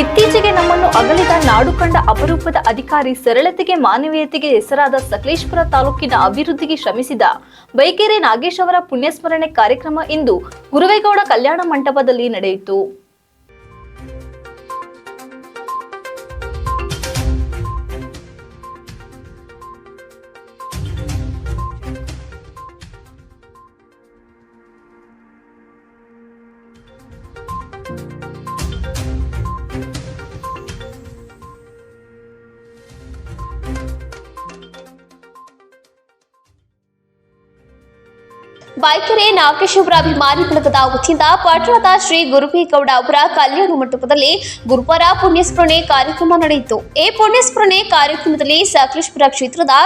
ಇತ್ತೀಚೆಗೆ ನಮ್ಮನ್ನು ಅಗಲಿದ ನಾಡು ಕಂಡ ಅಪರೂಪದ ಅಧಿಕಾರಿ ಸರಳತೆಗೆ, ಮಾನವೀಯತೆಗೆ ಹೆಸರಾದ ಸಕಲೇಶ್ಪುರ ತಾಲೂಕಿನ ಅಭಿವೃದ್ಧಿಗೆ ಶ್ರಮಿಸಿದ ಬೈಕೆರೆ ನಾಗೇಶ್ ಅವರ ಪುಣ್ಯಸ್ಮರಣೆ ಕಾರ್ಯಕ್ರಮ ಇಂದು ಗುರುವೇಗೌಡ ಕಲ್ಯಾಣ ಮಂಟಪದಲ್ಲಿ ನಡೆಯಿತು. ಬೈಕೆರೆ ನಾಗೇಶ್ವರ ಅಭಿಮಾನಿ ಬಳಗದ ವತಿಯಿಂದ ಪಟ್ಟಣದ ಶ್ರೀ ಗುರುಬೇಗೌಡ ಅವರ ಕಲ್ಯಾಣ ಮಂಟಪದಲ್ಲಿ ಗುರುವಾರ ಪುಣ್ಯಸ್ಮರಣೆ ಕಾರ್ಯಕ್ರಮ ನಡೆಯಿತು. ಈ ಪುಣ್ಯಸ್ಮರಣೆ ಕಾರ್ಯಕ್ರಮದಲ್ಲಿ ಸಕಲೇಶ್ಪುರ ಕ್ಷೇತ್ರದ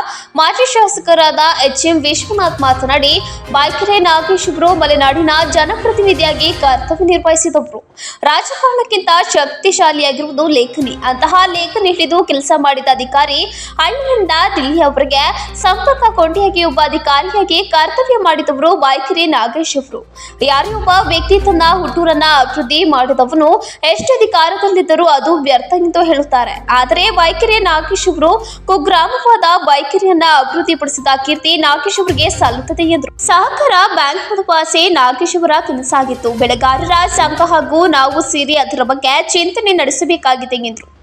ಮಾಜಿ ಶಾಸಕರಾದ ಎಚ್ ಎಂ ವಿಶ್ವನಾಥ್ ಮಾತನಾಡಿ, ಬೈಕೆರೆ ನಾಗೇಶ್ವರರು ಮಲೆನಾಡಿನ ಜನಪ್ರತಿನಿಧಿಯಾಗಿ ಕರ್ತವ್ಯ ನಿರ್ವಹಿಸಿದವರು. ರಾಜಕಾರಣಕ್ಕಿಂತ ಶಕ್ತಿಶಾಲಿಯಾಗಿರುವುದು ಲೇಖನಿ. ಅಂತಹ ಲೇಖನಿ ಹಿಡಿದು ಕೆಲಸ ಮಾಡಿದ ಅಧಿಕಾರಿ ಹಳ್ಳಿಯಿಂದ ದಿಲ್ಲಿಯವರೆಗೆ ಸಂಪರ್ಕ ಕೊಂಡಿಯಾಗಿ ಒಬ್ಬ ಅಧಿಕಾರಿಯಾಗಿ ಕರ್ತವ್ಯ ಮಾಡಿದವರು ಬಾಯ್ಕೆರೆ ನಾಗೇಶ್ ಅವರು. ಯಾರೇ ಒಬ್ಬ ವ್ಯಕ್ತಿ ತನ್ನ ಹುಟ್ಟೂರನ್ನ ಅಭಿವೃದ್ಧಿ ಮಾಡಿದವನು ಎಷ್ಟು ಅಧಿಕಾರದಲ್ಲಿದ್ದರೂ ಅದು ವ್ಯರ್ಥ ಎಂದು ಹೇಳುತ್ತಾರೆ. ಆದರೆ ಬಾಯ್ಕೆರೆ ನಾಗೇಶ್ ಅವರು ಕುಗ್ರಾಮವಾದ ಬಾಯ್ಕೆರೆಯನ್ನ ಅಭಿವೃದ್ಧಿಪಡಿಸಿದ ಕೀರ್ತಿ ನಾಗೇಶ್ ಅವರಿಗೆ ಸಲ್ಲುತ್ತದೆ ಎಂದರು. ಸಹಕಾರ ಬ್ಯಾಂಕ್ ಆಸೆ ನಾಗೇಶ್ ಅವರ ಕನಸಾಗಿತ್ತು. ಬೆಳೆಗಾರರ ಸಂಘ ಹಾಗೂ ನಾವು ಸೇರಿ ಅದರ ಬಗ್ಗೆ ಚಿಂತನೆ ನಡೆಸಬೇಕಾಗಿದೆ ಎಂದರು.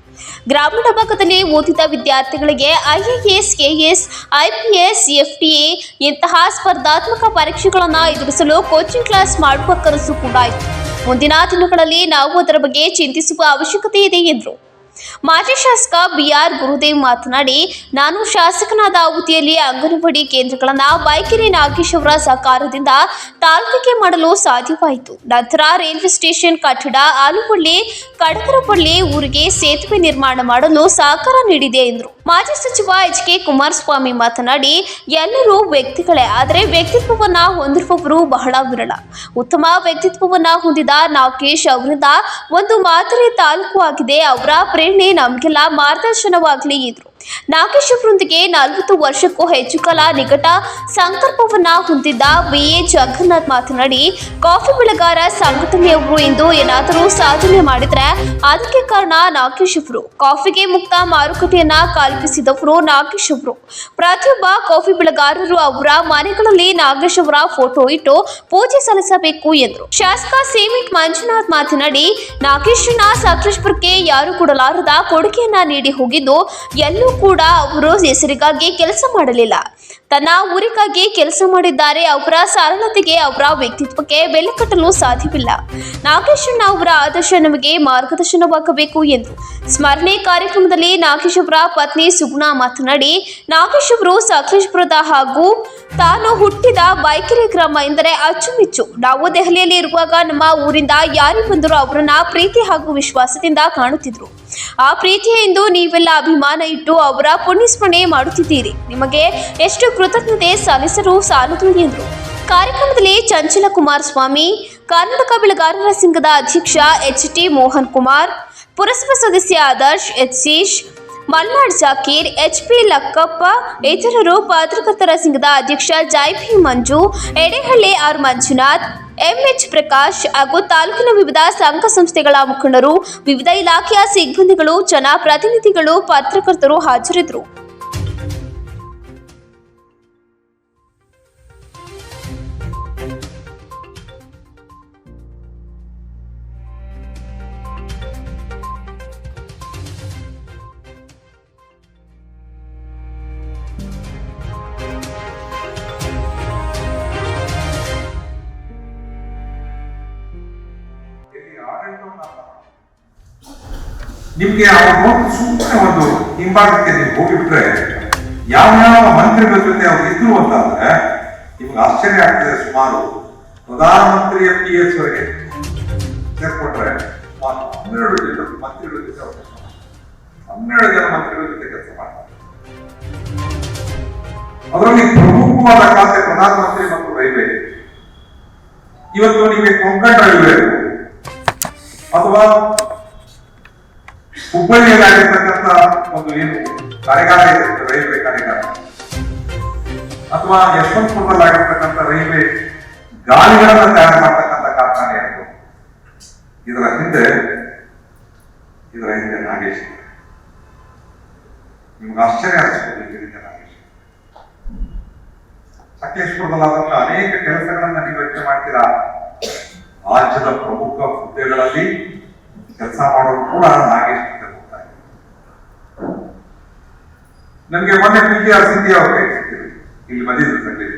ಗ್ರಾಮೀಣ ಭಾಗದಲ್ಲಿ ಓದಿದ ವಿದ್ಯಾರ್ಥಿಗಳಿಗೆ ಐಎಎಸ್, ಕೆಎಸ್, ಐಪಿಎಸ್ ಎಫ್ಟಿಎ ಇಂತಹ ಸ್ಪರ್ಧಾತ್ಮಕ ಪರೀಕ್ಷೆಗಳನ್ನು ಎದುರಿಸಲು ಕೋಚಿಂಗ್ ಕ್ಲಾಸ್ ಮಾಡುವ ಕನಸು ಕೂಡ ಇತ್ತು ಮುಂದಿನ ದಿನಗಳಲ್ಲಿ ನಾವು ಅದರ ಬಗ್ಗೆ ಚಿಂತಿಸುವ ಅವಶ್ಯಕತೆ ಇದೆ ಎಂದರು. ಮಾಜಿ ಶಾಸಕ ಬಿಆರ್ ಗುರುದೇವ್ ಮಾತನಾಡಿ, ನಾನು ಶಾಸಕನಾದ ಅವಧಿಯಲ್ಲಿ ಅಂಗನವಾಡಿ ಕೇಂದ್ರಗಳನ್ನು ಬೈಕೆರೆ ನಾಗೇಶ್ ಅವರ ಸಹಕಾರದಿಂದ ತಾಲೂಕಿಗೆ ಮಾಡಲು ಸಾಧ್ಯವಾಯಿತು. ನಂತರ ರೈಲ್ವೆ ಸ್ಟೇಷನ್ ಕಟ್ಟಡ ಆಲುಪಳ್ಳಿ ಕಡಕರಪಳ್ಳಿ ಊರಿಗೆ ಸೇತುವೆ ನಿರ್ಮಾಣ ಮಾಡಲು ಸಹಕಾರ ನೀಡಿದೆ ಎಂದರು. ಮಾಜಿ ಸಚಿವ ಎಚ್ ಕೆ ಕುಮಾರಸ್ವಾಮಿ ಮಾತನಾಡಿ, ಎಲ್ಲರೂ ವ್ಯಕ್ತಿಗಳೇ, ಆದರೆ ವ್ಯಕ್ತಿತ್ವವನ್ನ ಹೊಂದಿರುವವರು ಬಹಳ ವಿರಳ. ಉತ್ತಮ ವ್ಯಕ್ತಿತ್ವವನ್ನ ಹೊಂದಿದ ನಾಗೇಶ್ ಅವರಿಂದ ಒಂದು ಮಾದರಿ ತಾಲೂಕು ಆಗಿದೆ, ಅವರ ಪ್ರೇರಣೆ ನಮಗೆಲ್ಲ ಮಾರ್ಗದರ್ಶನವಾಗಲಿ ಎಂದರು ನಾಗೇಶ್ ಅವರೊಂದಿಗೆ ನಲವತ್ತು ವರ್ಷಕ್ಕೂ ಹೆಚ್ಚು ಕಾಲ ನಿಕಟ ಸಂಕಲ್ಪವನ್ನ ಹೊಂದಿದ್ದ ಬಿ ಎ ಜಗನ್ನಾಥ್ ಮಾತನಾಡಿ, ಕಾಫಿ ಬೆಳೆಗಾರ ಸಂಘಟನೆಯವರು ಇಂದು ಏನಾದರೂ ಸಾಧನೆ ಮಾಡಿದ್ರೆ ಅದಕ್ಕೆ ಕಾರಣ ನಾಗೇಶ್ ಅವರು ಕಾಫಿಗೆ ಮುಕ್ತ ಮಾರುಕಟ್ಟೆಯನ್ನ ಕಲ್ಪಿಸಿದವರು ನಾಗೇಶ್ ಅವರು ಪ್ರತಿಯೊಬ್ಬ ಕಾಫಿ ಬೆಳೆಗಾರರು ಅವರ ಮನೆಗಳಲ್ಲಿ ನಾಗೇಶ್ ಅವರ ಫೋಟೋ ಇಟ್ಟು ಪೂಜೆ ಸಲ್ಲಿಸಬೇಕು ಎಂದರು. ಶಾಸಕ ಸಿಮಿಟ್ ಮಂಜುನಾಥ್ ಮಾತನಾಡಿ ನಾಗೇಶ್ನ ಸಕಲೇಶ್ಪುರಕ್ಕೆ ಯಾರು ಕೊಡಲಾರದ ಕೊಡುಗೆಯನ್ನ ನೀಡಿ ಹೋಗಿದ್ದು, ಎಲ್ಲೂ ಕೂಡ ಅವರು ಹೆಸರಿಗಾಗಿ ಕೆಲಸ ಮಾಡಲಿಲ್ಲ. ತನ್ನ ಊರಿಗಾಗಿ ಕೆಲಸ ಮಾಡಿದ್ದಾರೆ ಅವರ ಸರಳತೆಗೆ ಅವರ ವ್ಯಕ್ತಿತ್ವಕ್ಕೆ ಬೆಲೆ ಕಟ್ಟಲು ಸಾಧ್ಯವಿಲ್ಲ. ನಾಗೇಶಣ್ಣ ಅವರ ಆದರ್ಶ ನಮಗೆ ಮಾರ್ಗದರ್ಶನವಾಗಬೇಕು ಎಂದು ಸ್ಮರಣೆ ಕಾರ್ಯಕ್ರಮದಲ್ಲಿ ನಾಗೇಶ್ ಅವರ ಪತ್ನಿ ಸುಗುಣ ಮಾತನಾಡಿ, ನಾಗೇಶ್ ಅವರು ಸಕಲೇಶ್ಪುರದ ಹಾಗೂ ತಾನು ಹುಟ್ಟಿದ ಬೈಕೆರೆ ಗ್ರಾಮ ಎಂದರೆ ಅಚ್ಚುಮೆಚ್ಚು. ನಾವು ದೆಹಲಿಯಲ್ಲಿ ಇರುವಾಗ ನಮ್ಮ ಊರಿಂದ ಯಾರೇ ಬಂದರೂ ಅವರನ್ನ ಪ್ರೀತಿ ಹಾಗೂ ವಿಶ್ವಾಸದಿಂದ ಕಾಣುತ್ತಿದ್ರು. ಆ ಪ್ರೀತಿಯ ಎಂದು ನೀವೆಲ್ಲ ಅಭಿಮಾನ ಇಟ್ಟು ಅವರ ಪುಣ್ಯಸ್ಮರಣೆ ಮಾಡುತ್ತಿದ್ದೀರಿ. ನಿಮಗೆ ಎಷ್ಟು ಕೃತಜ್ಞತೆ ಸಲ್ಲಿಸಲು ಸಾಲದು ಎಂದರು ಕಾರ್ಯಕ್ರಮದಲ್ಲಿ ಚಂಚಲ ಕುಮಾರಸ್ವಾಮಿ ಕರ್ನಾಟಕ ಬೆಳೆಗಾರರ ಸಂಘದ ಅಧ್ಯಕ್ಷ ಎಚ್ ಟಿ ಮೋಹನ್ ಕುಮಾರ್, ಪುರಸಭಾ ಸದಸ್ಯ ಆದರ್ಶ್ ಎಚ್ ಸೀಶ್ ಮಲ್ನಾಡ್ ಜಾಕೀರ್, ಎಚ್ ಪಿ ಲಕ್ಕಪ್ಪ, ಇತರರು ಪತ್ರಕರ್ತರ ಸಂಘದ ಅಧ್ಯಕ್ಷ JP Manju, Edehalli R Manjunath, MH Prakash ಹಾಗೂ ತಾಲೂಕಿನ ವಿವಿಧ ಸಂಘ ಸಂಸ್ಥೆಗಳ ಮುಖಂಡರು, ವಿವಿಧ ಇಲಾಖೆಯ ಸಿಬ್ಬಂದಿಗಳು ಜನಪ್ರತಿನಿಧಿಗಳು ಪತ್ರಕರ್ತರು ಹಾಜರಿದ್ದರು. ನಿಮ್ಗೆ ಅವ್ರು ಸುಮ್ಮನೆ ಒಂದು ಹಿಂಭಾಗಕ್ಕೆ ನೀವು ಹೋಗಿಬಿಟ್ರೆ ಯಾವ ಯಾವ ಮಂತ್ರಿಗಳ ಜೊತೆ ಅವ್ರು ಇದ್ರು ಅಂತಂದ್ರೆ ನಿಮ್ಗೆ ಆಶ್ಚರ್ಯ ಆಗ್ತದೆ ಸುಮಾರು ಪ್ರಧಾನಮಂತ್ರಿಯ ಪಿ ಎಸ್ ವರೆಗೆ ಸೇರ್ಕೊಟ್ರೆ ಹನ್ನೆರಡು ಜನ ಮಂತ್ರಿಗಳ ಜೊತೆ. ಹನ್ನೆರಡು ಜನ ಮಂತ್ರಿಗಳ ಜೊತೆ ಕೆಲಸ ಮಾಡ್ತಾರೆ. ಅದರಲ್ಲಿ ಪ್ರಮುಖವಾದ ಖಾತೆ ಪ್ರಧಾನಮಂತ್ರಿ ಮತ್ತು ರೈಲ್ವೆ. ಇವತ್ತು ನಿಮಗೆ ಕೊಂಕಣ ರೈಲ್ವೆ. ಅಥವಾ ಹುಬ್ಬಳ್ಳಿಯಲ್ಲಿ ಆಗಿರ್ತಕ್ಕಂಥ ಒಂದು ಏನು ಕಾರ್ಯಾಗಾರ ಇರುತ್ತೆ ರೈಲ್ವೆ ಕಾರ್ಯಾಗಾರ. ಅಥವಾ ಯಶವಂತಪುರದಲ್ಲಿ ಆಗಿರ್ತಕ್ಕಂಥ ರೈಲ್ವೆ ಗಾಡಿಗಳನ್ನು ತಯಾರು ಮಾಡ್ತಕ್ಕಂಥ ಕಾರ್ಖಾನೆ ಆಗಿರ್ಬೋದು ಇದರ ಹಿಂದೆ ಇದರ ಹಿಂದೆ ನಾಗೇಶ್. ನಿಮ್ಗೆ ಆಶ್ಚರ್ಯ ಅನಿಸ್ಬೋದು ಇದರ ನಾಗೇಶ್. ಸಕಲೇಶ್ಪುರದಲ್ಲಾದಂತಹ ಅನೇಕ ಕೆಲಸಗಳನ್ನ ನೀವು ವ್ಯಕ್ತ ಮಾಡ್ತೀರಾ? ರಾಜ್ಯದ ಪ್ರಮುಖ ಹುದ್ದೆಗಳಲ್ಲಿ ಕೆಲಸ ಮಾಡೋರು ಕೂಡ ಇದ್ದಾರೆ ನನಗೆ ಮೊನ್ನೆ ಪಿ ಜಿ ಆರ್ ಸಿಂಧಿ ಅವ್ರು ಕೈ ಸಿಕ್ಕಿದ್ರು ಇಲ್ಲಿ ಬಂದಿದ್ರು ಸಂಗೀತ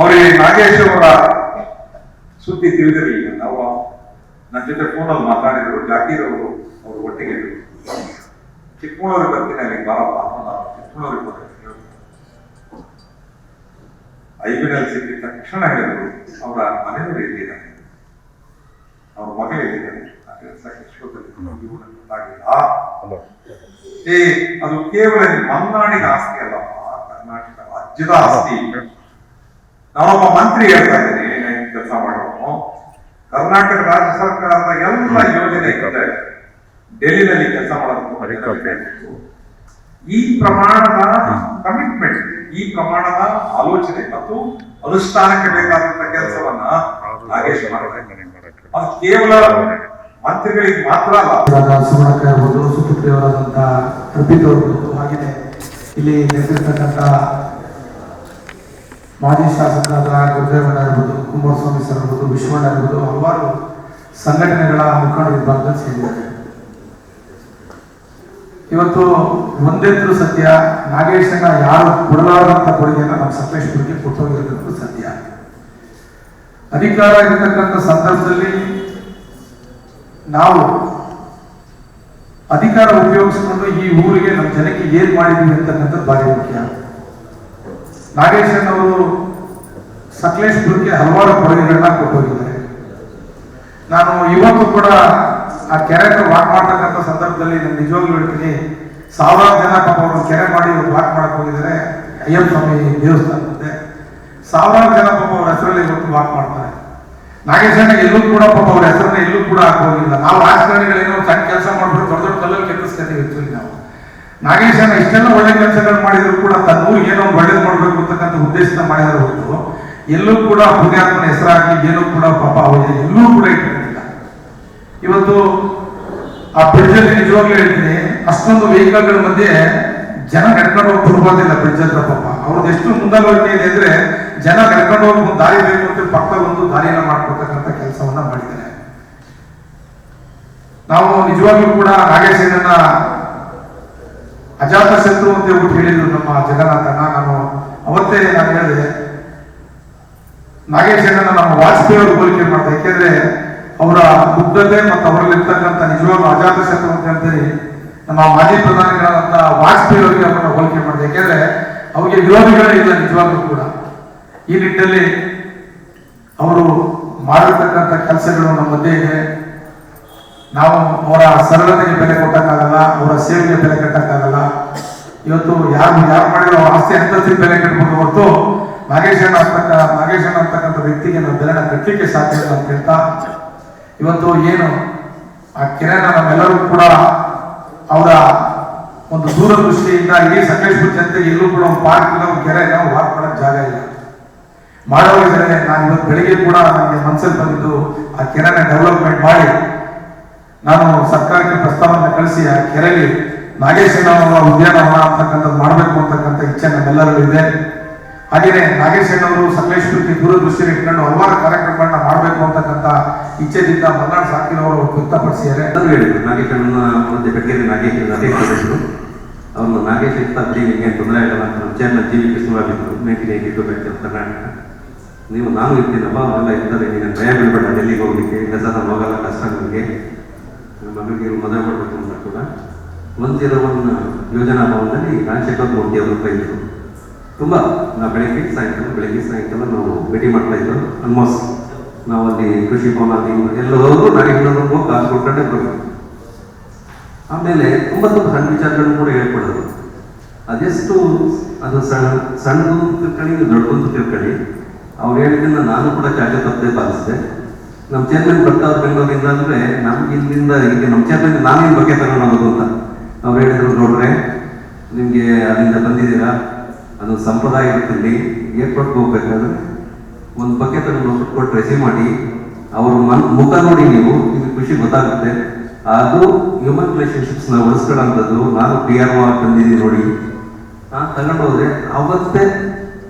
ಅವರಿಗೆ ನಾಗೇಶ್ ಅವರ ಸುದ್ದಿ ತಿಳಿದಿರಲಿಲ್ಲ. ನಾವು ನನ್ನ ಜೊತೆ ಫೋನಲ್ಲಿ ಮಾತಾಡಿದ್ರು. ಜಾಕೀರ್ ಅವರು ಅವರು ಒಟ್ಟಿಗೆ ಇದ್ರು. ಚಿಕ್ಕಮಗಳೂರಿಗೆ ಬರ್ತೀನಿ ಅಲ್ಲಿ ಬಾರಪ್ಪ ನಾನು ಚಿಕ್ಕಮಗಳೂರಿಗೆ ಐಪಿಎಲ್ ಐಬಿನಲ್ಲಿ ಸಿಕ್ಕಿದ ತಕ್ಷಣ ಹೇಳಿದ್ರು. ಅವರ ಮನೆಯವರು ಎಲ್ಲಿದ್ದಾರೆ? ಅವ್ರ ಮಗ ಹೇಳಿದ್ದಾರೆ ಏ ಅದು ಕೇವಲ ಮಲ್ನಾಡಿನ ಆಸ್ತಿ ಅಲ್ಲ ಕರ್ನಾಟಕ ರಾಜ್ಯದ ಆಸ್ತಿ. ನಾನೊಬ್ಬ ಮಂತ್ರಿ ಹೇಳ್ತಾ ಇದ್ದೀನಿ ಕೆಲಸ ಮಾಡೋನು ಕರ್ನಾಟಕ ರಾಜ್ಯ ಸರ್ಕಾರದ ಎಲ್ಲ ಯೋಜನೆ ಇದೆ. ಡೆಲ್ಲಿನಲ್ಲಿ ಕೆಲಸ ಮಾಡೋದಕ್ಕೆ ಈ ಪ್ರಮಾಣದ ಕಮಿಟ್ಮೆಂಟ್ ಈ ಪ್ರಮಾಣದ ಆಲೋಚನೆ ಮತ್ತು ಅನುಷ್ಠಾನಕ್ಕೆ ಬೇಕಾದಂತ ಕೆಲಸವನ್ನ ನಾಗೇಶ್ ಮಾಡ್ತಾರೆ ಅದು ಕೇವಲ ಮಂತ್ರಿಗಳಿಗೆ ಮಾತ್ರ ಅಲ್ಲ. ಅವರಾದ ಸುವರ್ಣಕ್ಕ ಇರ್ಬೋದು ಸುಪ್ರಿಯವರಾದಂಥ ಅರ್ಪಿತ್ ಅವ್ರಿರ್ಬೋದು ಹಾಗೆಯೇ ಇಲ್ಲಿ ನೆಲೆಸಿರ್ತಕ್ಕಂಥ ಮಾಜಿ ಶಾಸಕರಾದ ಗುರುದೇವಣ್ಣ ಇರ್ಬೋದು ಕುಮಾರಸ್ವಾಮಿ ಸರ್ ಇರ್ಬೋದು ವಿಶ್ವಣ್ಣ ಇರ್ಬೋದು ಹಲವಾರು ಸಂಘಟನೆಗಳ ಮುಖಂಡರು ವಿಭಾಗದಲ್ಲಿ ಸೇರಿದ್ದಾರೆ. ಇವತ್ತು ಒಂದೆಂದ್ರು ಸತ್ಯ ನಾಗೇಶನ ಯಾರು ಕೊಡಲಾರದಂತ ಕೊಡುಗೆಯನ್ನು ನಮ್ಮ ಸಕಲೇಶ್ಪುರಕ್ಕೆ ಕೊಟ್ಟೋಗಿರೋದು ಸತ್ಯ. ಅಧಿಕಾರ ಇರತಕ್ಕಂಥ ಸಂದರ್ಭದಲ್ಲಿ ನಾವು ಅಧಿಕಾರ ಉಪಯೋಗಿಸಿಕೊಂಡು ಈ ಊರಿಗೆ ನಮ್ಮ ಜನಕ್ಕೆ ಏನ್ ಮಾಡಿದೀವಿ ಅಂತಕ್ಕಂಥದ್ದು ಭಾರಿ ಮುಖ್ಯ. ನಾಗೇಶನ್ ಅವರು ಸಕಲೇಶ್ಪುರಕ್ಕೆ ಹಲವಾರು ಕೊಡುಗೆಗಳನ್ನ ಕೊಟ್ಟೋಗಿದ್ದಾರೆ. ನಾನು ಇವತ್ತು ಕೂಡ ಆ ಕೆರೆ ವಾಕ್ ಮಾಡ್ತಕ್ಕಂಥ ಸಂದರ್ಭದಲ್ಲಿ ನಾನು ನಿಜವಾಗ್ಲೂ ಹೇಳ್ತೀನಿ, ಸಾವಿರಾರು ಜನ ಪಾಪ ಅವರು ಕೆರೆ ಮಾಡಿ ವಾಕ್ ಮಾಡಕ್ ಹೋಗಿದ್ದಾರೆ. ಅಯ್ಯಪ್ಪ ಸ್ವಾಮಿ ದೇವಸ್ಥಾನ. ಸಾವಿರಾರು ಜನ ಪಾಪ ಅವ್ರ ಹೆಸರಲ್ಲಿ ಇವತ್ತು ವಾಕ್ ಮಾಡ್ತಾರೆ. ನಾಗೇಶಣ್ಣ ಎಲ್ಲೂ ಕೂಡ ಪಾಪ ಅವ್ರ ಹೆಸರನ್ನ ಎಲ್ಲೂ ಕೂಡ ಹಾಕೋದಿಲ್ಲ ನಾವು ರಾಜಕಾರಣಿಗಳೇನೋ ಸಣ್ಣ ಕೆಲಸ ಮಾಡ್ಬಿಟ್ಟು ದೊಡ್ಡ ದೊಡ್ಡ ಕಲ್ಲಲ್ಲಿ ಕೆತ್ತಿಸ್ಕೊತೀವಿ ಆಕ್ಚುಲಿ ನಾವು. ನಾಗೇಶಣ್ಣ ಇಷ್ಟೆಲ್ಲ ಒಳ್ಳೆ ಕೆಲಸಗಳು ಮಾಡಿದ್ರು ಕೂಡ ತನ್ನ ಏನೋ ಒಳ್ಳೇದು ಮಾಡಬೇಕು ಅಂತಕ್ಕಂಥ ಉದ್ದೇಶದ ಮಾಡಿದ್ರೆ ಹೊರತು ಎಲ್ಲೂ ಕೂಡ ಪುಣ್ಯಾತ್ಮನ ಹೆಸರಾಗಿ ಏನೂ ಕೂಡ ಪಾಪ ಅವರಿಗೆ ಎಲ್ಲೂ ಕೂಡ ಇಟ್ಟಿರಲಿಲ್ಲ ಇವತ್ತು ಆ ಬ್ರಿಡ್ಜಲ್ಲಿ ನಿಜವಾಗ್ಲೂ ಹೇಳ್ತೀನಿ, ಅಷ್ಟೊಂದು ವೆಹಿಕಲ್ಗಳ ಮಧ್ಯೆ ಜನ ನಡ್ಕೊಂಡು ಹೋಗಿ ಬರ್ಬೋದಿಲ್ಲ ಬ್ರಿಡ್ಜ್ ಪಾಪ. ಅವ್ರದ್ದು ಎಷ್ಟು ಮುಂದಾಲೋಚನೆ ಇದೆ ಅಂದ್ರೆ ಜನ ಕರ್ಕೊಂಡು ಹೋಗಿ ದಾರಿ ಬೇಕು ಅಂತ ಪಕ್ಕ ಒಂದು ದಾರಿನ ಮಾಡ್ಕೊತಕ್ಕಂಥ ಕೆಲಸವನ್ನ ಮಾಡಿದ್ದಾರೆ. ನಾವು ನಿಜವಾಗ್ಲೂ ಕೂಡ ನಾಗೇಶನ ಅಜಾತ ಶತ್ರು ಅಂತ ಹೇಳ್ಬಿಟ್ಟು ಹೇಳಿದ್ರು ನಮ್ಮ ಜಗನ್ನಾಥನ. ನಾನು ಅವತ್ತೇ ನಾನು ಹೇಳಿದೆ ನಾಗೇಶನನ್ನ ನಮ್ಮ ವಾಜಪೇಯಿ ಅವರು ಹೋಲಿಕೆ ಮಾಡ್ತಾರೆ. ಯಾಕೆಂದ್ರೆ ಅವರ ಮುಗ್ಧತೆ ಮತ್ತು ಅವರಲ್ಲಿರ್ತಕ್ಕಂಥ ನಿಜವಾಗ್ಲೂ ಅಜಾತ ಶತ್ರು ಅಂತ ಹೇಳ್ತೀನಿ. ನಮ್ಮ ಮಾಜಿ ಪ್ರಧಾನಿಗಳಾದಂಥ ವಾಜಪೇಯಿ ಅವರಿಗೆ ಅವರನ್ನು ಹೋಲಿಕೆ ಮಾಡಿದೆ. ಯಾಕೆಂದ್ರೆ ಅವರಿಗೆ ವಿರೋಧಿಗಳೇ ಇಲ್ಲ ನಿಜವಾಗ್ಲೂ ಕೂಡ. ಈ ನಿಟ್ಟಿನಲ್ಲಿ ಅವರು ಮಾಡಿರ್ತಕ್ಕಂಥ ಕೆಲಸಗಳು ನಮ್ಮ ಮಧ್ಯೆ ಇದೆ. ನಾವು ಅವರ ಸರಳತೆಗೆ ಬೆಲೆ ಕೊಟ್ಟಕ್ಕಾಗಲ್ಲ, ಅವರ ಸೇವೆಗೆ ಬೆಲೆ ಕಟ್ಟಕ್ಕಾಗಲ್ಲ. ಇವತ್ತು ಯಾರು ಯಾರು ಮಾಡಿರೋ ಆಸ್ತಿ ಅಂತಸ್ತಿಗೆ ಬೆಲೆ ಕಟ್ಟಬಹುದು ಹೊರತು ನಾಗೇಶಣ್ಣ ಅಂತಕ್ಕ ನಾಗೇಶಣ್ಣ ಅಂತಕ್ಕಂಥ ವ್ಯಕ್ತಿಗೆ ನಾವು ಬೆಲೆನ ಕಟ್ಟಲಿಕ್ಕೆ ಸಾಧ್ಯ ಇಲ್ಲ ಅಂತ ಹೇಳ್ತಾ, ಇವತ್ತು ಏನು ಆ ಕೆರೆನ ನಮ್ಮೆಲ್ಲರೂ ಕೂಡ ಅವರ ಒಂದು ದೂರದೃಷ್ಟಿಯಿಂದ ಇಡೀ ಸಕಲೇಶ್ಪುರ ಜನತೆಗೆ ಎಲ್ಲೂ ಕೂಡ ಒಂದು ಪಾರ್ಕ್ ಇಲ್ಲ, ಒಂದು ಕೆರೆ ಇಲ್ಲ ವಾಕ್ ಮಾಡೋಕ್ಕೆ ಜಾಗ ಇಲ್ಲ. ಮಾಡೋರಿದ್ದಾರೆ ನಾನು ಇವತ್ತು ಬೆಳಿಗ್ಗೆ ಕೂಡ ನನಗೆ ಮನಸ್ಸಲ್ಲಿ ಬಂದಿದ್ದು ಆ ಕೆರೆನ ಡೆವಲಪ್ಮೆಂಟ್ ಮಾಡಿ, ನಾನು ಸರ್ಕಾರಕ್ಕೆ ಪ್ರಸ್ತಾವನೆ ಕಳಿಸಿ ಆ ಕೆರೆಯಲ್ಲಿ ನಾಗೇಶ್ವರ ಉದ್ಯಾನವನ ಅಂತಕ್ಕಂಥದ್ದು ಮಾಡಬೇಕು ಅಂತಕ್ಕಂಥ ಇಚ್ಛೆ ನಮ್ಮೆಲ್ಲರಲ್ಲೂ ಇದೆ ಹಾಗೆಯೇ ನಾಗೇಶಣ್ಣ ಅವರು ಸಕಲೇಶ್ವರ ದೂರದೃಷ್ಟಿಯಲ್ಲಿ ಇಟ್ಕೊಂಡು ಹಲವಾರು ಕಾರ್ಯಕ್ರಮಗಳನ್ನ ಮಾಡಬೇಕು ಅಂತಕ್ಕಂಥ ಇಚ್ಛೆದಿಂದ ಮಲ್ನಾಡ್ ಸಾಕಿನವರು ವ್ಯಕ್ತಪಡಿಸಿದ್ದಾರೆ. ಹೇಳಿದ್ರು. ನಾಗೇಶ್ ಅಣ್ಣನ ಮತ್ತೆ ನಾಗೇಶ್ವರ ನಾಗೇಶ್ ನಾಗೇಶ್ ಹೇಳಿದ್ರು. ಅವ್ರನ್ನ ನಾಗೇಶ್ ಇರ್ತಾ ಜೀವಿಗೆ ತೊಂದರೆ ಆಗಲ್ಲ ಅಂತ ನಮ್ಮ chairman G V to batch Karnataka. ನೀವು ನಾನು ಇರ್ತೀನಪ್ಪ ಅವೆಲ್ಲ ಇರ್ತಾರೆ ನೀನು ಭಯ ಬೀಳ್ಬೇಡ ಡೆಲ್ಲಿಗೆ ಹೋಗ್ಲಿಕ್ಕೆ. ಇಲ್ಲ ಸರ್, ನಾನು ಹೋಗಲ್ಲ, ಕಷ್ಟ ನನಗೆ ನಮ್ಮ ಮಗಳಿಗೆ ಮದುವೆ ಮಾಡಬೇಕು ಅಂತ ಕೂಡ. ಒನ್ ಜೀರೋ ಯೋಜನಾ ಭವನದಲ್ಲಿ ರಾಜಶೇಖರ್ ಮೂರ್ತಿ ಅವರು ಕೈದರು ತುಂಬ ಬೆಳಗ್ಗೆ ಸಾಯಂಕಾಲ ಬೆಳಗ್ಗೆ ಸಾಯಂಕಾಲ ನಾವು ಭೇಟಿ ಮಾಡ್ತಾ ಇದ್ರು ಆಲ್ಮೋಸ್ಟ್ ನಾವು ಅಲ್ಲಿ ಕೃಷಿ ಭವನ ಎಲ್ಲ ನಾಗೇಶ್ವರ ಹೋಗಿ ಕಾಸು ಕೊಟ್ಕೊಂಡೆ ಬರ್ತೀವಿ ಆಮೇಲೆ ತುಂಬ ತುಂಬ ಸಣ್ಣ ವಿಚಾರಗಳನ್ನು ಕೂಡ ಹೇಳ್ಕೊಡೋದು ಅದೆಷ್ಟು ಅದು ಸಣ್ಣ, ಸಣ್ಣದು ತಿಳ್ಕೊಳ್ಳಿ ದೊಡ್ಡದು ತಿಳ್ಕೊಳ್ಳಿ. ಅವ್ರು ಹೇಳಿದ್ದನ್ನ ನಾನು ಕೂಡ ಚಾಚು ತಪ್ಪದೆ ಪಾಲಿಸಿದೆ. ನಮ್ಮ ಚೇರ್ಮನ್ ಬರ್ತಾ ಬೆಂಗಳೂರಿಂದ ಅಂದ್ರೆ ನಮ್ಗೆ ಇಲ್ಲಿಂದ ಈಗ ನಮ್ಮ ಚೇರ್ಮನ್ ನಾನೇನು ಬಗ್ಗೆ ತಗೊಂಡು ಅಂತ. ಅವ್ರು ಹೇಳಿದ್ರು, ನೋಡ್ರೆ, ನಿಮಗೆ ಅಲ್ಲಿಂದ ಬಂದಿದ್ದೀರಾ? ಅದು ಸಂಪ್ರದಾಯ ಇರುತ್ತೆ ಇಲ್ಲಿ ಏರ್ಪೋರ್ಟ್ಗೆ ಹೋಗ್ಬೇಕಾದ್ರೆ ಒಂದು ಬಕೆಟ್ ಹೋಗ್ಬಿಟ್ಟು ಕೊಟ್ಟು ರೆಸಿ ಮಾಡಿ, ಅವ್ರ ಮನ್, ಮುಖ ನೋಡಿ ನೀವು ನಿಮಗೆ ಖುಷಿ ಗೊತ್ತಾಗುತ್ತೆ. ಅದು ಹ್ಯೂಮನ್ ರಿಲೇಷನ್ಶಿಪ್ಸ್ನ ಉಳಿಸ್ಕೊಳ್ಳೋಂಥದ್ದು ನಾನು ಪಿ ಆರ್ ಬಂದಿದ್ದೀನಿ ನೋಡಿ. ನಾನು ತಗೊಂಡು ಹೋದ್ರೆ ಅವತ್ತೇ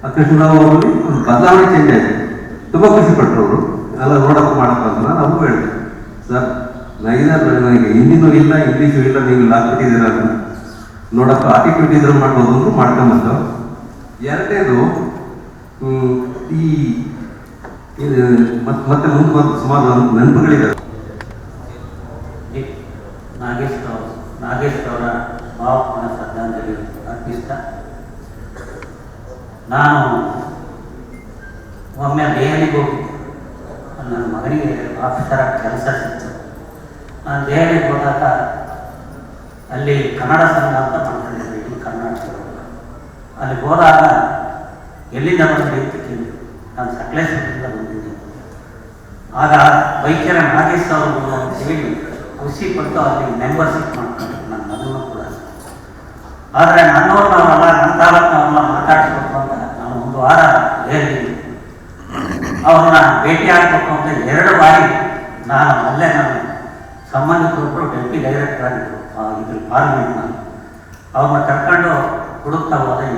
ಆ ಕೃಷ್ಣರಾವ್ ಅವರಲ್ಲಿ ಒಂದು ಬದಲಾವಣೆ ಚೇಂಜ್ ಆಯಿತು. ತುಂಬ ಖುಷಿ ಪಟ್ಟರು ಅವರು. ಎಲ್ಲ ನೋಡಪ್ಪ ಮಾಡಪ್ಪ ಅಂತ ನಾನು ಅವ್ರು ಹೇಳಿದೆ. ಸರ್ ನೈದರ್ ನನಗೆ ಹಿಂದಿನೂ ಇಲ್ಲ, ಇಂಗ್ಲೀಷು ಇಲ್ಲ, ನೀವು ಲಾಕ್ ಹಾಕ್ಬಿಟ್ಟಿದ್ದೀರ ಅಂತ. ನೋಡಪ್ಪ ಆಟಿಟ್ಯೂಡ್ ಇದ್ರೆ ಮಾಡ್ಬೋದು ಅಂದ್ರು ಮಾಡ್ಕೊಂಬಂದು. ಎರಡನೇದು ಈ ಮತ್ತೆ ಮುಂದೆ ಸುಮಾರು ನೆನಪುಗಳಿದೆ. ನಾಗೇಶ್ ಅವರು, ನಾಗೇಶ್ ಅವರ ಭಾವಪೂರ್ಣ ಶ್ರದ್ಧಾಂಜಲಿ ಅರ್ಪಿಸ್ತಾ, ನಾನು ಒಮ್ಮೆ ದೆಹಲಿಗೆ ಹೋಗಿದ್ದೆ. ನನ್ನ ಮಗನಿಗೆ ಆಫೀಸರ ಕೆಲಸ ಸಿಕ್ತು. ನಾನು ದೆಹಲಿಗೆ ಹೋದಾಗ ಅಲ್ಲಿ ಕನ್ನಡ ಸಂಘ ಅಂತ ಅಲ್ಲಿ ಹೋದಾಗ ಎಲ್ಲಿಂದ ಅಂತ ಕೇಳಿದ್ರು ನಾನು ಸಕಲೇಶ್ವರದಿಂದ ಬಂದಿದ್ದೆ. ಆಗ ವೈದ್ಯರ ನಾಗೇಶ್ ಅವರು ಅಂತ ಹೇಳಿ ಖುಷಿ ಪಟ್ಟು ಅಲ್ಲಿ ಮೆಂಬರ್ಶಿಪ್ ಮಾಡ್ಕೊಂಡು ನನ್ನ ಮಗನೂ ಕೂಡ. ಆದರೆ ನನ್ನವ್ರನ್ನವರೆಲ್ಲ ನನ್ನ ತಾಲೂಕಿನವ್ರನ್ನ ಮಾತಾಡಿಸ್ಬೇಕು ಅಂತ ನಾನು ಒಂದು ವಾರ ಹೇಳಿದ್ದೀನಿ ಅವ್ರನ್ನ ಭೇಟಿ ಆಗಬೇಕು ಅಂತ ಎರಡು ಬಾರಿ ನಾನು ಅಲ್ಲೇ ನಾನು ಸಂಬಂಧಿಕರೊಬ್ಬರು ಡೆಪ್ಟಿ ಡೈರೆಕ್ಟರ್ ಆಗಿದ್ದರು ಇದ್ರ ಪಾರ್ಲಿಮೆಂಟ್ನಲ್ಲಿ. ಅವ್ರನ್ನ ಕರ್ಕೊಂಡು ಹುಡುಕ್ತಾ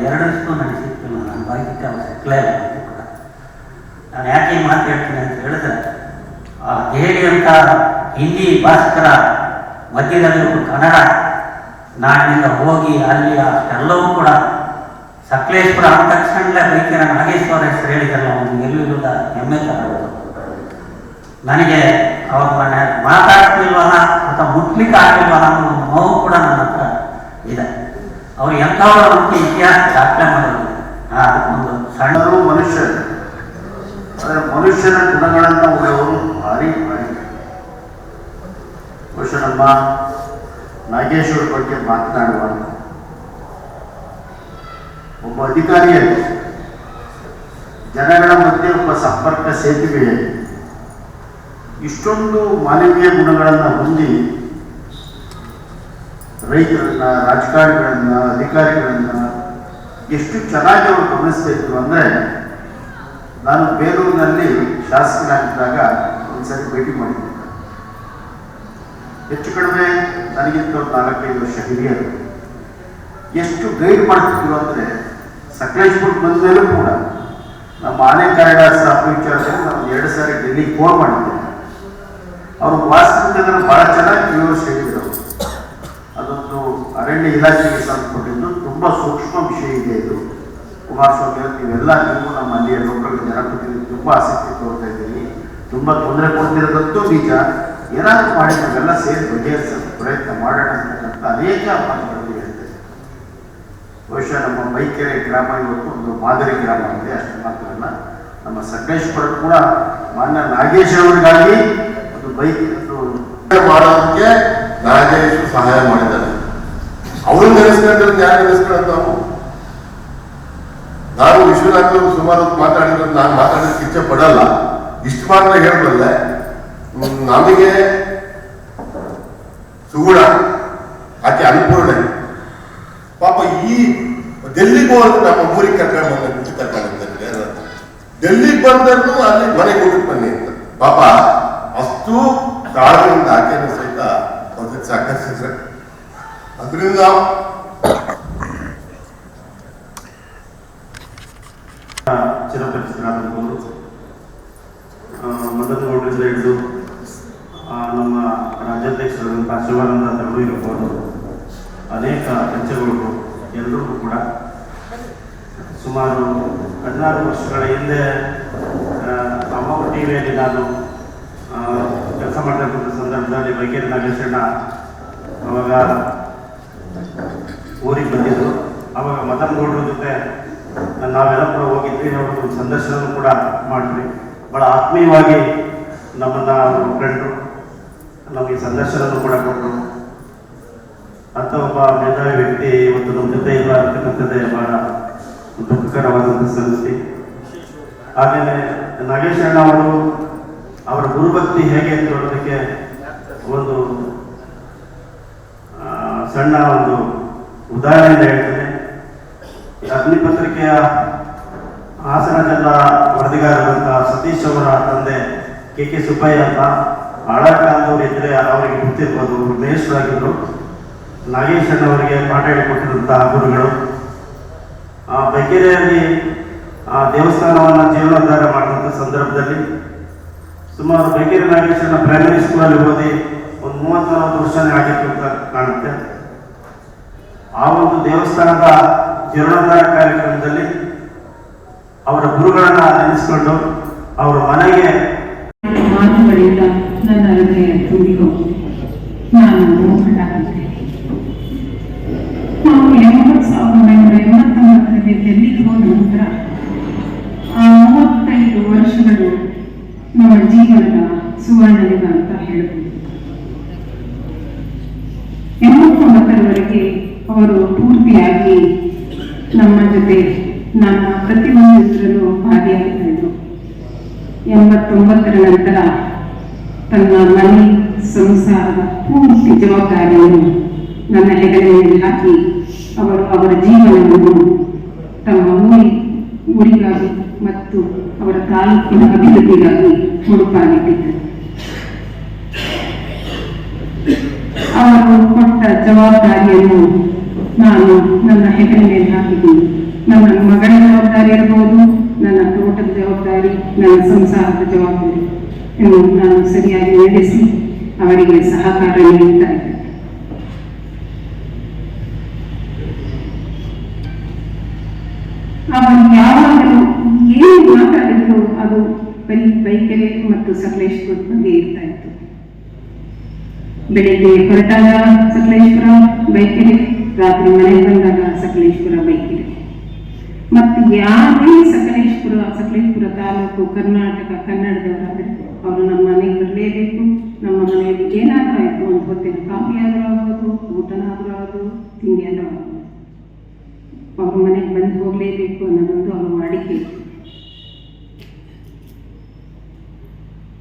ಎರಡಷ್ಟು ನನಗೆ ಸಿಕ್ಕಿಲ್ಲ. ನಾನು ಬಾಯಿಗೆ ಅವ್ರು ಸಿಕ್ಕಲೇ ಇಲ್ಲ ಕೂಡ. ನಾನು ಯಾಕೆ ಮಾತು ಹೇಳ್ತೀನಿ ಅಂತ ಹೇಳಿದ್ರೆ, ಆ ದೆಹಲಿ ಅಂತ ಹಿಂದಿ ಭಾಷಿಕರ ಮಧ್ಯದಲ್ಲಿ ಒಂದು ಕನ್ನಡ ನಾಡಿನಿಂದ ಹೋಗಿ ಅಲ್ಲಿ ಅಷ್ಟೆಲ್ಲವೂ ಕೂಡ ಸಕಲೇಶ್ವರ ಅಂದ ತಕ್ಷಣಲೇ ಬೈಕಿನ ನಾಗೇಶ್ವರ ಹೆಸರು ಹೇಳಿದ್ರಲ್ಲ ಎಲ್ಲೂ ಇಲ್ಲದ ಹೆಮ್ಮೆ ತರೋದು ನನಗೆ ಅವ್ರ ಮಾತಾಡ್ತಿಲ್ವಾ ಮಾತಾಡ್ತಿಲ್ವಲ್ಲ ಅಥವಾ ಮುಟ್ಲಿಕ್ಕೆ ಆಗಿಲ್ವಾ ಅನ್ನೋ ಒಂದು ನೋವು ಕೂಡ ನನ್ನ ಹತ್ರ ಅವ್ರು ಎಂಥವ್ರು ಅಂತ ಇತಿಹಾಸ ದಾಖಲೆ ಮಾಡೋದು ಒಂದು ಸಣ್ಣರು ಮನುಷ್ಯರು. ಆದರೆ ಮನುಷ್ಯನ ಗುಣಗಳನ್ನು ಉಳಿಯವರು ಭಾರಿ ಭಾರಿ ನಾಗೇಶ್ವರ ಬಗ್ಗೆ ಮಾತನಾಡುವಾಗ ಒಬ್ಬ ಅಧಿಕಾರಿಯಲ್ಲಿ ಜನಗಳ ಮಧ್ಯೆ ಒಬ್ಬ ಸಂಪರ್ಕ ಸೇತುವೆಯಲ್ಲಿ ಇಷ್ಟೊಂದು ಮಾನವೀಯ ಗುಣಗಳನ್ನು ಹೊಂದಿ ರೈತರನ್ನ ರಾಜಕಾರಣಿಗಳನ್ನ ಅಧಿಕಾರಿಗಳನ್ನ ಎಷ್ಟು ಚೆನ್ನಾಗಿ ಅವರು ಗಮನಿಸ್ತಾ ಇದ್ರು ಅಂದರೆ ನಾನು ಬೇಲೂರಿನಲ್ಲಿ ಶಾಸಕನಾಗಿದ್ದಾಗ ಒಂದ್ಸರಿ ಭೇಟಿ ಮಾಡಿದ್ದೆ. ಹೆಚ್ಚು ಕಡಿಮೆ ನನಗಿಂತ ಒಂದು ನಾಲ್ಕೈದು ವರ್ಷ ಹಿರಿಯರು. ಎಷ್ಟು ಗೈಡ್ ಮಾಡ್ತಿದ್ರು ಅಂದರೆ ಸಕಲೇಶ್ಪುರ್ ಬಂದ ಕೂಡ ನಮ್ಮ ಆನೆ ಕಾರಿಡಾರ್ ಸ್ಥಾಪನೆ ವಿಚಾರದಲ್ಲಿ ನಾನು ಎರಡು ಸಾರಿ ಡೆಲ್ಲಿ ಫೋನ್ ಮಾಡಿದ್ದೆ. ಅವರು ವಾಸ್ತವಿಕತೆಯನ್ನು ಬಹಳ ಚೆನ್ನಾಗಿ ವಿವರಿಸಿ ಹೇಳಿದರು ಅರಣ್ಯ ಇಲಾಖೆಗೆ ಸಂಬಂಧಪಟ್ಟಿದ್ದು ತುಂಬ ಸೂಕ್ಷ್ಮ ವಿಷಯ ಇದೆ ಇದು. ಕುಮಾರಸ್ವಾಮಿ ಅವರು, ನೀವೆಲ್ಲ ನೀವು ನಮ್ಮ ಅಲ್ಲಿಯ ಲೋಕಲ್ ಜನಪ್ರತಿನಿಧಿ, ತುಂಬ ಆಸಕ್ತಿ ತೋರ್ತಾ ಇದ್ದೀರಿ. ತುಂಬ ತೊಂದರೆ ಕೊಡ್ತಿರೋದಂತೂ ನಿಜ. ಏನಾದರೂ ಮಾಡಿ ನಾವೆಲ್ಲ ಸೇರಿ ಬಗೆಹರಿಸೋಕೆ ಪ್ರಯತ್ನ ಮಾಡೋಣ ಅಂತಕ್ಕಂಥ ಅನೇಕ ಮಾತುಗಳನ್ನು ಹೇಳ್ತೇವೆ ಬಹುಶಃ ನಮ್ಮ ಬೈಕೆರೆ ಗ್ರಾಮ ಇವತ್ತು ಒಂದು ಮಾದರಿ ಗ್ರಾಮ ಇದೆ, ಅಷ್ಟು ಮಾತ್ರವಲ್ಲ. ನಮ್ಮ ಸಕಲೇಶ್ವರ ಕೂಡ ಮಾನ್ಯ ನಾಗೇಶ್ ಅವರಿಗಾಗಿ ಒಂದು ಬೈಕ್ ಮಾಡೋದಕ್ಕೆ ನಾಗೇಶ್ ಸಹಾಯ ಮಾಡಿದ್ದಾರೆ. ಅವ್ರನ್ನ ನೆನೆಸ್ಕೊಂಡ್ರೆ ಯಾರು ನೆನೆಸ್ಕೊಳ್ಳೋದು ನಾವು? ನಾನು ವಿಶ್ವನಾಥ್ ಅವರು ಸುಮಾರು ಮಾತಾಡಿದ್ರೆ, ನಾನು ಮಾತಾಡೋದಕ್ಕೆ ಇಚ್ಛೆ ಪಡಲ್ಲ. ಇಷ್ಟು ಮಾತ್ರ ಹೇಳಬಲ್ಲೆ. ನಮಗೆ ಸುಗುಣ ಆಕೆ ಅನುಪೂರ್ಣೆ ಪಾಪ ಈ ಡೆಲ್ಲಿಗೆ ಹೋದ್ರೆ ನಮ್ಮ ಊರಿಗೆ ಕರ್ಕೊಂಡು ಬಂದ ಕುಟ್ಟಿ ಕರ್ಕೊಂಡು ಡೆಲ್ಲಿಗೆ ಬಂದರೂ ಅಲ್ಲಿ ಮನೆ ಹೋಗಿ ಬನ್ನಿ ಅಂತ. ಪಾಪ ಅಷ್ಟು ಕಾಳಿಂದ ಆಕೆಯನ್ನು ಸಹಿತ ಸಾಕಷ್ಟು ಅದರಿಂದ ಹಿಡಿದು ನಮ್ಮ ಇರಬಹುದು. ಅನೇಕ ಎಲ್ಲರಿಗೂ ಕೂಡ ಸುಮಾರು ಹದಿನಾರು ವರ್ಷಗಳ ಹಿಂದೆ ನಾನು ಕೆಲಸ ಮಾಡ್ತಕ್ಕಂಥ ಸಂದರ್ಭದಲ್ಲಿ ಬೈಕೇರಿ ನಾಗೇಶಣ್ಣ ಅವಾಗ ಊರಿಗೆ ಬಂದಿದ್ದರು ಆವಾಗ ಮದನ್ ಗೌಡ್ರ ಜೊತೆ ನಾವೆಲ್ಲ ಕೂಡ ಹೋಗಿದ್ವಿ. ಒಂದು ಸಂದರ್ಶನ ಕೂಡ ಮಾಡಿದ್ವಿ. ಭಾಳ ಆತ್ಮೀಯವಾಗಿ ನಮ್ಮನ್ನು ಅವರು ಕಂಡರು. ನಮಗೆ ಸಂದರ್ಶನ ಕೂಡ ಕೊಟ್ಟರು ಅಂತ ಒಬ್ಬ ಮೇಧಾವಿ ವ್ಯಕ್ತಿ ಇವತ್ತು ನಮ್ಮ ಜೊತೆ ಇಲ್ಲ ಅಂತಕ್ಕಂಥದ್ದೇ ಬಹಳ ದುಃಖಕರವಾದಂಥ ಸಂಗತಿ. ಆಮೇಲೆ ನಾಗೇಶ್ ಅಣ್ಣ ಅವರು ಅವರ ಗುರುಭಕ್ತಿ ಹೇಗೆ ಅಂತ ಹೇಳೋದಕ್ಕೆ ಒಂದು ಸಣ್ಣ ಒಂದು ಉದಾಹರಣೆಯಿಂದ ಹೇಳ್ತೇನೆ, ಈ ಅಗ್ನಿ ಪತ್ರಿಕೆಯ ಹಾಸನ ಜಿಲ್ಲಾ ವರದಿಗಾರರಂತಹ ಸತೀಶ್ ಅವರ ತಂದೆ ಕೆ ಕೆ ಸುಬ್ಬಯ್ಯ ಅಂತ ಹಳ ಇದ್ರೆ ಅವರಿಗೆ ಗೊತ್ತಿರ್ಬೋದು ಆಗಿದ್ರು ನಾಗೇಶ್ ಅವರಿಗೆ ಪಾಠ ಹೇಳಿಕೊಟ್ಟಿರುವಂತಹ ಗುರುಗಳು. ಆ, ಬೈಕೆರೆಯಲ್ಲಿ, ಆ, ದೇವಸ್ಥಾನವನ್ನು ಜೀವನೋದ್ಧಾರ ಮಾಡಿದಂಥ ಸಂದರ್ಭದಲ್ಲಿ ಸುಮಾರು ಬೇಕೇರಿ ನಾಗೇಶನ ಪ್ರೈಮರಿ ಸ್ಕೂಲಲ್ಲಿ ಓದಿ ಒಂದು ಮೂವತ್ತು ನಲವತ್ತು ವರ್ಷನೇ ಆಗಿತ್ತು ಅಂತ ಕಾಣುತ್ತೆ. ಆ ಒಂದು ದೇವಸ್ಥಾನದ ಜೀರ್ಣೋದ್ಧಾರ ಕಾರ್ಯಕ್ರಮದಲ್ಲಿ ಅವರ ಗುರುಗಳನ್ನ ನೆನೆಸಿಕೊಂಡು ಅವರ ಮನೆಗೆ ಮಾತುಗಳಿಂದ ನನ್ನ ಹೃದಯ ತುಂಬಿಕೊಂಡು ನಾನು ನಮ್ಮ ಪ್ರತಿಯೊಂದು ಹೆಸರನ್ನು ಭಾಗಿಯಾಗ್ತಾ ಎಂಬತ್ತೊಂಬತ್ತರ ನಂತರ ತನ್ನ ಮನೆ, ಸಂಸಾರದ ಪೂರ್ತಿ ಜವಾಬ್ದಾರಿಯನ್ನು ನನ್ನ ಹೆಗಲ ಮೇಲೆ ಹಾಕಿ ಅವರು ಅವರ ಜೀವನವನ್ನು ತಮ್ಮ ಊರಿ, ಊರಿಗಾಗಿ ಮತ್ತು ಅವರ ತಾಲೂಕಿನ ಅಭಿವೃದ್ಧಿಗಾಗಿ ಹುಡುಕಾಗಿಟ್ಟಿದ್ದರು ಅವರು ಕೊಟ್ಟ ಜವಾಬ್ದಾರಿಯನ್ನು ನಾನು ನನ್ನ ಹೆಗಲ ಮೇಲೆ ಹಾಕಿದ್ದೀನಿ. ನನ್ನ ಮಗಳ ಜವಾಬ್ದಾರಿ ಇರಬಹುದು ನನ್ನ ತೋಟದ ಜವಾಬ್ದಾರಿ, ನನ್ನ ಸಂಸಾರದ ಜವಾಬ್ದಾರಿ ನಾನು ಸರಿಯಾಗಿ ನಡೆಸಿ ಅವರಿಗೆ ಸಹಕಾರ ನೀಡುತ್ತಾ ಇದ್ದೆ ಅವರು ಯಾವಾಗಲೂ ಏನು ಮಾತಾಡಿದ್ರು ಅದು ಬರೀ ಬೈಕೆರೆ ಮತ್ತು ಸಕಲೇಶ್ವರ ಬಗ್ಗೆ ಇರ್ತಾ ಇತ್ತು. ಬೆಳಿಗ್ಗೆ ಹೊರಟಾಗ ಸಕಲೇಶ್ಪುರ ಬೈಕೆರೆ, ರಾತ್ರಿ ಮನೆಗೆ ಬಂದಾಗ ಸಕಲೇಶ್ಪುರ ಬೈಕೆರೆ. ಮತ್ತು ಯಾರೇ ಸಕಲೇಶ್ಪುರ ಸಕಲೇಶ್ಪುರ ತಾಲೂಕು, ಕರ್ನಾಟಕ ಕನ್ನಡದವರಾದರೆ ಅವರು ನಮ್ಮ ಮನೆಗೆ ಬರಲೇಬೇಕು. ನಮ್ಮ ಮನೆಯಲ್ಲಿ ಏನಾದರೂ ಆಯಿತು ಒಂದು ಹೊತ್ತಿನ ಕಾಫಿ ಆದರೂ ಆಗ್ಬೋದು ಊಟನಾದರೂ ಆಗೋದು ತಿಂಡಿ ಆದರೂ ಆಗ್ಬೋದು. ಅವ್ರ ಮನೆಗೆ ಬಂದು ಹೋಗಲೇಬೇಕು ಅನ್ನೋದೊಂದು ಅವರು ಮಾಡಿ